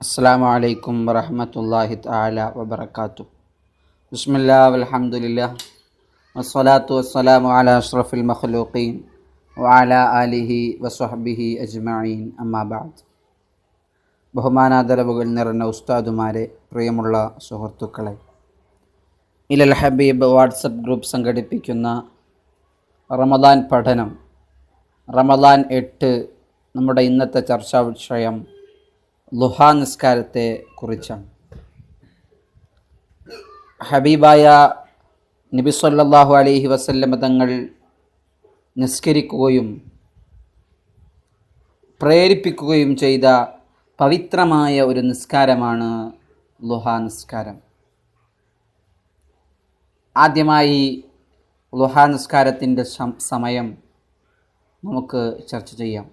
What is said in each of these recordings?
അസ്സാമു അലൈക്കും വറഹമത്തല്ലാഹി താല വബർക്കാത്തു ബിസ്മില്ലാ അലഹമുല്ല വസ്സലാത്തു വസ്സലാമു അല അഷ്റഫുൽ മഖ്ലൂഖീൻ വാല അലിഹി വസ്വഹബിഹി അജ്മീൻ അമ്മാബാദ് ബഹുമാനാദരവുകൾ നിറഞ്ഞ ഉസ്താദുമാരെ പ്രിയമുള്ള സുഹൃത്തുക്കളെ. ഇലൽ ഹബീബ് വാട്സപ്പ് ഗ്രൂപ്പ് സംഘടിപ്പിക്കുന്ന റമദാൻ പഠനം. റമദാൻ എട്ട് നമ്മുടെ ഇന്നത്തെ ചർച്ചാ വിഷയം ലുഹാ നിസ്കാരത്തെ കുറിച്ചാണ് ഹബീബായ നബി സല്ലാഹു അലൈഹി വസല്ലമ തങ്ങൾ നിസ്കരിക്കുകയും പ്രേരിപ്പിക്കുകയും ചെയ്ത പവിത്രമായ ഒരു നിസ്കാരമാണ് ലുഹാ നിസ്കാരം. ആദ്യമായി ലുഹാ നിസ്കാരത്തിന്റെ സമയം നമുക്ക് ചർച്ച ചെയ്യാം.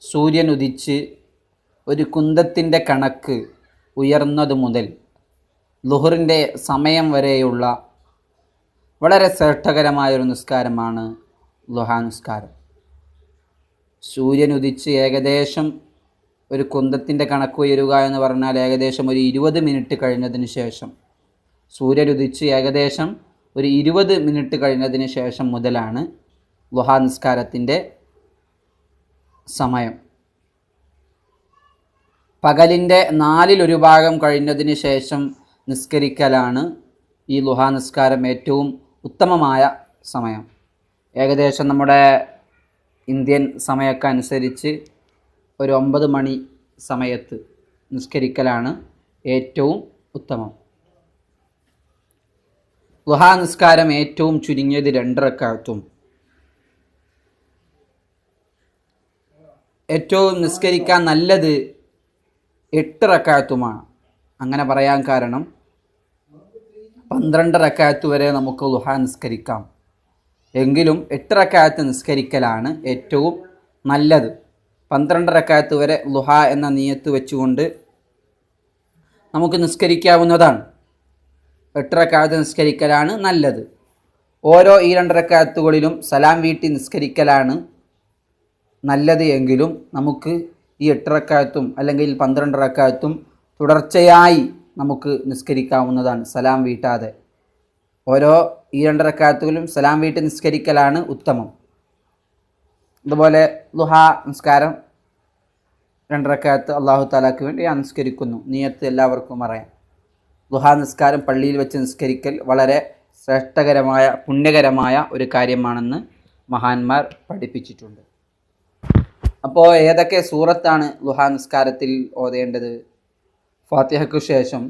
സൂര്യൻ ഉദിച്ച് ഒരു കുന്തത്തിന്റെ കണക്ക് ഉയർന്നതു മുതൽ ലുഹറിന്റെ സമയം വരെയുള്ള വളരെ ശ്രേഷ്ഠകരമായൊരു നിസ്കാരമാണ് ലുഹാ നിസ്കാരം. സൂര്യൻ ഉദിച്ച് ഏകദേശം ഒരു കുന്തത്തിന്റെ കണക്ക് ഉയരുക എന്ന് പറഞ്ഞാൽ ഏകദേശം ഒരു ഇരുപത് മിനിറ്റ് കഴിഞ്ഞതിന് ശേഷം സൂര്യൻ ഉദിച്ച് ഏകദേശം ഒരു ഇരുപത് മിനിറ്റ് കഴിഞ്ഞതിന് ശേഷം മുതലാണ് ലുഹാ നിസ്കാരത്തിന്റെ സമയം. പകലിന്റെ നാലിലൊരു ഭാഗം കഴിഞ്ഞതിന് ശേഷം നിസ്കരിക്കലാണ് ഈ ലുഹാ നിസ്കാരം ഏറ്റവും ഉത്തമമായ സമയം. ഏകദേശം നമ്മുടെ ഇന്ത്യൻ സമയമൊക്കെ അനുസരിച്ച് ഒരു ഒമ്പത് മണി സമയത്ത് നിസ്കരിക്കലാണ് ഏറ്റവും ഉത്തമം. ലുഹാ നിസ്കാരം ഏറ്റവും ചുരുങ്ങിയത് രണ്ടരക്കാലത്തും ഏറ്റവും നിസ്കരിക്കാൻ നല്ലത് എട്ട് റക്കായത്തുമാണ്. അങ്ങനെ പറയാൻ കാരണം പന്ത്രണ്ട് റക്കായത്ത് വരെ നമുക്ക് ലുഹ നിസ്കരിക്കാം. എങ്കിലും എട്ട് റക്കായത്ത് നിസ്കരിക്കലാണ് ഏറ്റവും നല്ലത്. പന്ത്രണ്ട് റക്കായത്ത് വരെ ലുഹ എന്ന നീയത്ത് വെച്ചുകൊണ്ട് നമുക്ക് നിസ്കരിക്കാവുന്നതാണ്. എട്ട് റക്കായത്ത് നിസ്കരിക്കലാണ് നല്ലത്. ഓരോ ഈ രണ്ട് റക്കായത്തുകളിലും സലാം വീട്ടി നിസ്കരിക്കലാണ് നല്ലത് എങ്കിലും നമുക്ക് ഈ എട്ട് റക്കായത്തും അല്ലെങ്കിൽ പന്ത്രണ്ട് റക്കായത്തും തുടർച്ചയായി നമുക്ക് നിസ്കരിക്കാവുന്നതാണ് സലാം വീട്ടാതെ. ഓരോ ഈ രണ്ട് സലാം വീട്ട് നിസ്കരിക്കലാണ് ഉത്തമം. അതുപോലെ ലുഹ നിസ്കാരം രണ്ടരക്കാലത്ത് അള്ളാഹു താലാക്ക് വേണ്ടി ഞാൻ നിസ്കരിക്കുന്നു. നീയത്ത് എല്ലാവർക്കും അറിയാം. ലുഹ നിസ്കാരം പള്ളിയിൽ വെച്ച് നിസ്കരിക്കൽ വളരെ ശ്രേഷ്ഠകരമായ പുണ്യകരമായ ഒരു കാര്യമാണെന്ന് മഹാന്മാർ പഠിപ്പിച്ചിട്ടുണ്ട്. അപ്പോൾ ഏതൊക്കെ സൂറത്താണ് ലുഹാ നിസ്കാരത്തിൽ ഓതേണ്ടത്? ഫാത്തിഹയ്ക്കു ശേഷം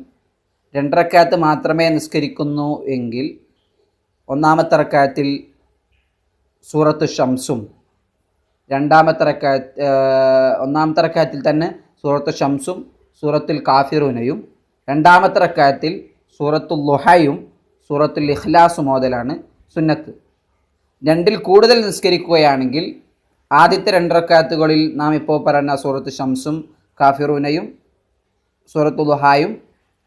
രണ്ടരക്കാത്ത് മാത്രമേ നിസ്കരിക്കുന്നു എങ്കിൽ ഒന്നാമത്തെ റക്കാത്തിൽ സൂറത്ത് ഷംസും രണ്ടാമത്തെ റക്കായത്ത് ഒന്നാമത്തെ റക്കാത്തിൽ തന്നെ സൂറത്ത് ഷംസും സൂറത്തുൽ കാഫിറുനയും രണ്ടാമത്തെ റക്കാത്തിൽ സൂറത്തുൽ ലുഹയും സൂറത്തുൽ ഇഖ്ലാസും ഓതലാണ് സുന്നത്ത്. രണ്ടിൽ കൂടുതൽ നിസ്കരിക്കുകയാണെങ്കിൽ ആദ്യത്തെ രണ്ടറക്കാത്തുകളിൽ നാം ഇപ്പോൾ പറഞ്ഞ സൂറത്ത് ഷംസും കാഫിറൂനയും സൂറത്തുൽ ലുഹായും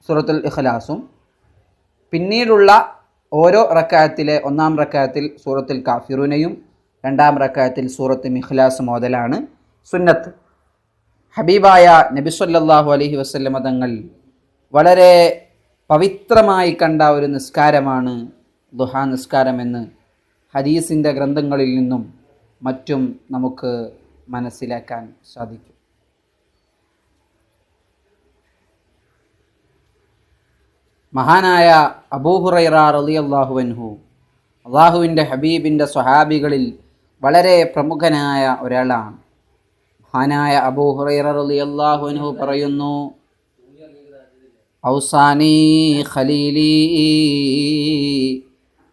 സൂറത്തുൽ ഇഖ്ലാസും. പിന്നീടുള്ള ഓരോ റക്കായത്തിലെ ഒന്നാം റക്കായത്തിൽ സൂറത്തുൽ കാഫിറൂനയും രണ്ടാം റക്കായത്തിൽ സൂറത്ത് മിഖ്ലാസ് മോതലാണ് സുന്നത്ത്. ഹബീബായ നബി അലഹി വസല്ലമ തങ്ങൾ വളരെ പവിത്രമായി കണ്ട ഒരു നിസ്കാരമാണ് ദുഹാ നിസ്കാരമെന്ന് ഹദീസിന്റെ ഗ്രന്ഥങ്ങളിൽ നിന്നും മറ്റും നമുക്ക് മനസ്സിലാക്കാൻ സാധിക്കും. മഹാനായ അബൂഹുറൈറ റളിയല്ലാഹുവൻഹു അള്ളാഹുവിന്റെ ഹബീബിന്റെ സ്വഹാബികളിൽ വളരെ പ്രമുഖനായ ഒരാളാണ്. മഹാനായ അബൂഹുറൈറ റളിയല്ലാഹുവൻഹു പറയുന്നു ഔസാനി ഖലീലി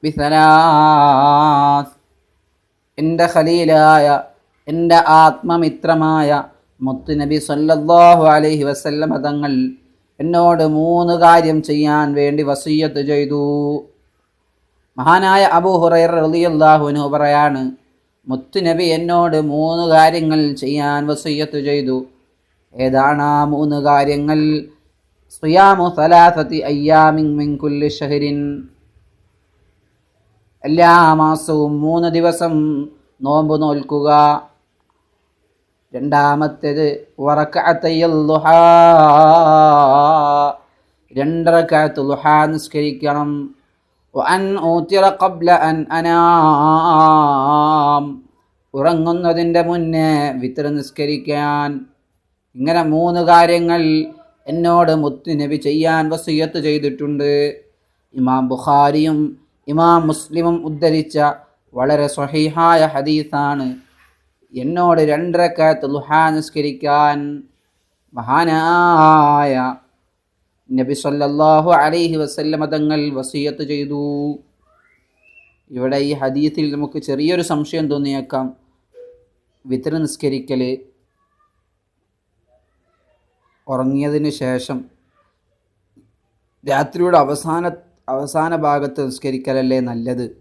ബിസലാസ് എന്റെ ഖലീലായ എന്റെ ആത്മമിത്രമായ മുത്തുനബി സല്ലല്ലാഹു അലൈഹി വസല്ലമ തങ്ങൾ എന്നോട് മൂന്ന് കാര്യം ചെയ്യാൻ വേണ്ടി വസീയത്ത് ചെയ്തു. മഹാനായ അബു ഹുറൈർ റളിയല്ലാഹുവിനു പറയാണ് മുത്തുനബി എന്നോട് മൂന്ന് കാര്യങ്ങൾ ചെയ്യാൻ വസീയത്ത് ചെയ്തു. ഏതാണ് ആ മൂന്ന് കാര്യങ്ങൾ? സുയാമു സലാസത്തി അയ്യാമിൻ മിൻ കുല്ലി ഷഹരിൻ എല്ലാ മാസവും മൂന്ന് ദിവസം നോമ്പ് നോൽക്കുക. രണ്ടാമത്തേത് രണ്ടരക്കാലത്ത് ദുഹാ നിസ്കരിക്കണം. ഉറങ്ങുന്നതിന്റെ മുന്നേ വിത്ര നിസ്കരിക്കാൻ. ഇങ്ങനെ മൂന്ന് കാര്യങ്ങൾ എന്നോട് മുത്തുനബി ചെയ്യാൻ വസീയത്ത് ചെയ്തിട്ടുണ്ട്. ഇമാം ബുഖാരിയും ഇമാം മുസ്ലിമും ഉദ്ധരിച്ച വളരെ സ്വഹീഹായ ഹദീസാണ്. എന്നോട് രണ്ടരക്കാലത്ത് ലുഹാ നിസ്കരിക്കാൻ മഹാനായ നബി സല്ലല്ലാഹു അലൈഹി വസല്ലമ തങ്ങൾ വസീയത്ത് ചെയ്തു. ഇവിടെ ഈ ഹദീസിൽ നമുക്ക് ചെറിയൊരു സംശയം തോന്നിയേക്കാം. വിത്ര നിസ്കരിക്കൽ ഉറങ്ങിയതിന് ശേഷം രാത്രിയുടെ അവസാന അവസാന ഭാഗത്ത് നിസ്കരിക്കലല്ലേ നല്ലത്?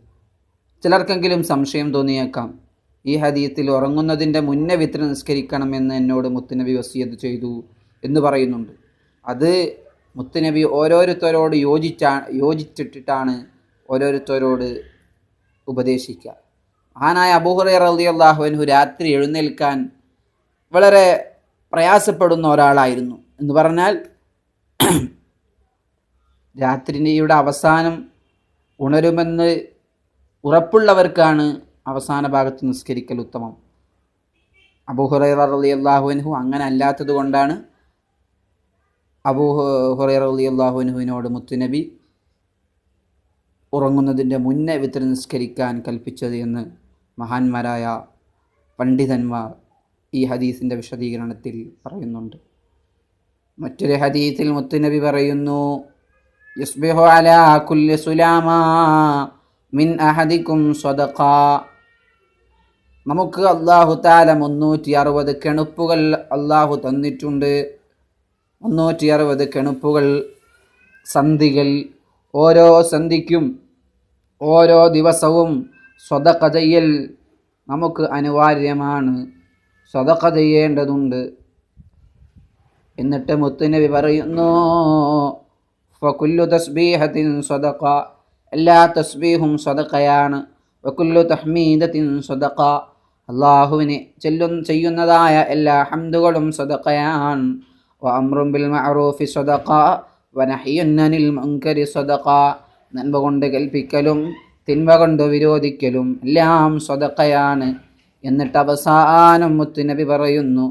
ചിലർക്കെങ്കിലും സംശയം തോന്നിയേക്കാം. ഈ ഹദീത്തിൽ ഉറങ്ങുന്നതിന്റെ മുന്നേ വിത്ര നിസ്കരിക്കണമെന്ന് എന്നോട് മുത്തുനബി വസിയത്ത് ചെയ്തു എന്ന് പറയുന്നുണ്ട്. അത് മുത്തുനബി ഓരോരുത്തരോട് യോജിച്ചാ യോജിച്ചിട്ടിട്ടാണ് ഓരോരുത്തരോട് ഉപദേശിക്കുക. മഹാനായ അബൂഹുറൈ അള്ളാഹുവിനു രാത്രി എഴുന്നേൽക്കാൻ വളരെ പ്രയാസപ്പെടുന്ന ഒരാളായിരുന്നു എന്ന് പറഞ്ഞാൽ രാത്രിയുടെ അവസാനം ഉണരുമെന്ന് ഉറപ്പുള്ളവർക്കാണ് അവസാന ഭാഗത്ത് നിസ്കരിക്കൽ ഉത്തമം. അബൂഹുറൈറ റളിയല്ലാഹുവിൻഹു അങ്ങനെ അല്ലാത്തത് കൊണ്ടാണ് അബൂ ഹുറൈറ റളിയല്ലാഹുവിൻഹുവിനോട് മുത്തുനബി ഉറങ്ങുന്നതിന്റെ മുന്നേ വിത്ര നിസ്കരിക്കാൻ കൽപ്പിച്ചത് എന്ന് മഹാന്മാരായ പണ്ഡിതന്മാർ ഈ ഹദീസിന്റെ വിശദീകരണത്തിൽ പറയുന്നുണ്ട്. മറ്റൊരു ഹദീസിൽ മുത്തുനബി പറയുന്നു യസ്ബിഹു على كل سلاما من أحدكم صدقا നമുക്ക് അള്ളാഹു താല മുന്നൂറ്റി അറുപത് കെണുപ്പുകൾ അള്ളാഹു തന്നിട്ടുണ്ട്. മുന്നൂറ്റി അറുപത് കെണുപ്പുകൾ സന്ധികൾ ഓരോ സന്ധിക്കും ഓരോ ദിവസവും സ്വതക്ക ചെയ്യൽ നമുക്ക് അനിവാര്യമാണ്. സ്വതക്ക ചെയ്യേണ്ടതുണ്ട്. എന്നിട്ട് മുത്തുനബി പറയുന്നു ഫക്കുല്ലു തസ്ബീഹത്തിൻ സ്വതക്ക എല്ലാ തസ്ബീഹും സ്വതക്കയാണ് വക്കുല്ലു തഹ്മീദത്തിൻ സ്വതക്ക അള്ളാഹുവിനെ ചെല്ലും ചെയ്യുന്നതായ എല്ലാ ഹംദുകളും സ്വതക്കയാണ് അമ്രും ബിൽ മഅറൂഫി സ്വതക്ക വനഹിയുന്നനിൽ മങ്കരി സ്വതക്ക നന്മ കൊണ്ട് കൽപ്പിക്കലും തിന്മ കൊണ്ട് വിരോധിക്കലും എല്ലാം സ്വതക്കയാണ് എന്നിട്ട് അവസാനം മുത്തുനബി പറയുന്നു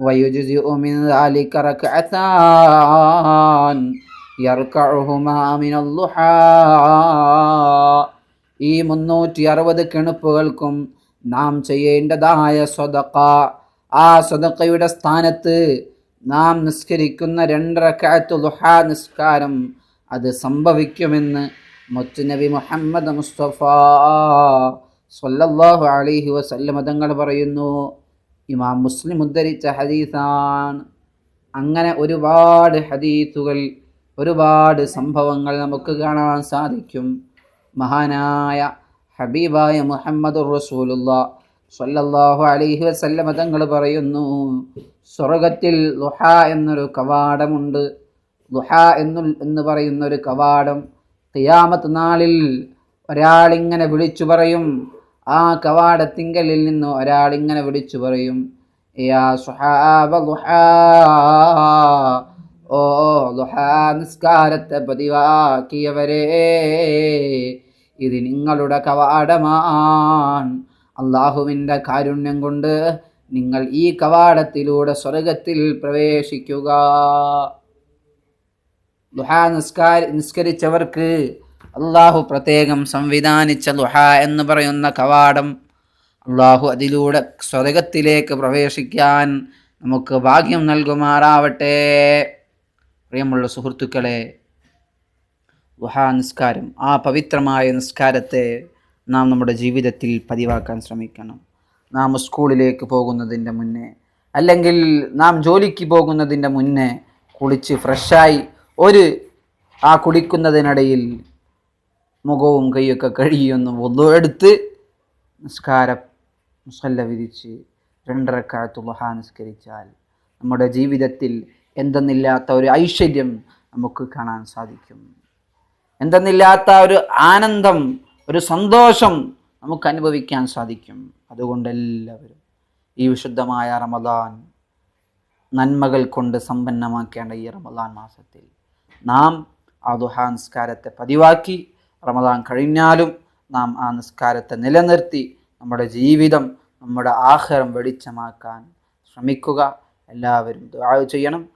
വയുജുസി ഉമിൻ അലിക്കറക്കാൻ ഈ മുന്നൂറ്റി അറുപത് കിണുപ്പുകൾക്കും നാം ചെയ്യേണ്ടതായ സ്വതക്ക ആ സ്വതക്കയുടെ സ്ഥാനത്ത് നാം നിസ്കരിക്കുന്ന രണ്ടരക്കായത്ത് ദുഹാ നിസ്കാരം അത് സംഭവിക്കുമെന്ന് മുത്തുനബി മുഹമ്മദ് മുസ്തഫ സല്ലല്ലാഹു അലൈഹി വസല്ലമതങ്ങൾ പറയുന്നു. ഇമാം മുസ്ലിം ഉദ്ധരിച്ച ഹദീസാണ്. അങ്ങനെ ഒരുപാട് ഹദീസുകൾ ഒരുപാട് സംഭവങ്ങൾ നമുക്ക് കാണാൻ സാധിക്കും. മഹാനായ ഹബീബായ മുഹമ്മദ് റസൂലുള്ള സല്ലല്ലാഹു അലൈഹി വസല്ലമ തങ്ങൾ പറയുന്നു സ്വർഗത്തിൽ ലുഹ എന്നൊരു കവാടമുണ്ട്. ലുഹ എന്നു എന്ന് പറയുന്ന ഒരു കവാടം തിയാമത്ത് നാളിൽ ഒരാളിങ്ങനെ വിളിച്ചു പറയും. ആ കവാടത്തിങ്കലിൽ നിന്ന് ഒരാളിങ്ങനെ വിളിച്ചു പറയും യാ സുഹാബ ലുഹാ ഓ ലുഹാ നിസ്കാരത്തെ പതിവാക്കിയവരെ ഇത് നിങ്ങളുടെ കവാടമാണ്. അള്ളാഹുവിന്റെ കാരുണ്യം കൊണ്ട് നിങ്ങൾ ഈ കവാടത്തിലൂടെ സ്വർഗത്തിൽ പ്രവേശിക്കുക. ലുഹാ നിസ്കാര നിസ്കരിച്ചവർക്ക് അള്ളാഹു പ്രത്യേകം സംവിധാനിച്ച ലുഹ എന്ന് പറയുന്ന കവാടം അള്ളാഹു അതിലൂടെ സ്വർഗത്തിലേക്ക് പ്രവേശിക്കാൻ നമുക്ക് ഭാഗ്യം നൽകുമാറാവട്ടെ. പ്രിയമുള്ള സുഹൃത്തുക്കളെ ലുഹാ നിസ്കാരം ആ പവിത്രമായ നിസ്കാരത്തെ നാം നമ്മുടെ ജീവിതത്തിൽ പതിവാക്കാൻ ശ്രമിക്കണം. നാം സ്കൂളിലേക്ക് പോകുന്നതിന്റെ മുന്നേ അല്ലെങ്കിൽ നാം ജോലിക്ക് പോകുന്നതിന്റെ മുന്നേ കുളിച്ച് ഫ്രഷായി ഒരു ആ കുളിക്കുന്നതിനിടയിൽ മുഖവും കൈയൊക്കെ കഴുകിയൊന്ന് ഒന്നെടുത്ത് നിസ്കാരം മുസല്ല വിരിച്ച് രണ്ടരക്കാലത്ത് ലുഹാ നിസ്കരിച്ചാൽ നമ്മുടെ ജീവിതത്തിൽ എന്തെന്നില്ലാത്ത ഒരു ഐശ്വര്യം നമുക്ക് കാണാൻ സാധിക്കും. എന്തെന്നില്ലാത്ത ഒരു ആനന്ദം ഒരു സന്തോഷം നമുക്ക് അനുഭവിക്കാൻ സാധിക്കും. അതുകൊണ്ട് എല്ലാവരും ഈ വിശുദ്ധമായ റമദാൻ നന്മകൾ കൊണ്ട് സമ്പന്നമാക്കേണ്ട ഈ റമദാൻ മാസത്തിൽ നാം ആ ദുഹാ നിസ്കാരത്തെ പതിവാക്കി റമദാൻ കഴിഞ്ഞാലും നാം ആ നിസ്കാരത്തെ നിലനിർത്തി നമ്മുടെ ജീവിതം നമ്മുടെ ആഹാരം വെളിച്ചമാക്കാൻ ശ്രമിക്കുക. എല്ലാവരും ദുആ ചെയ്യണം.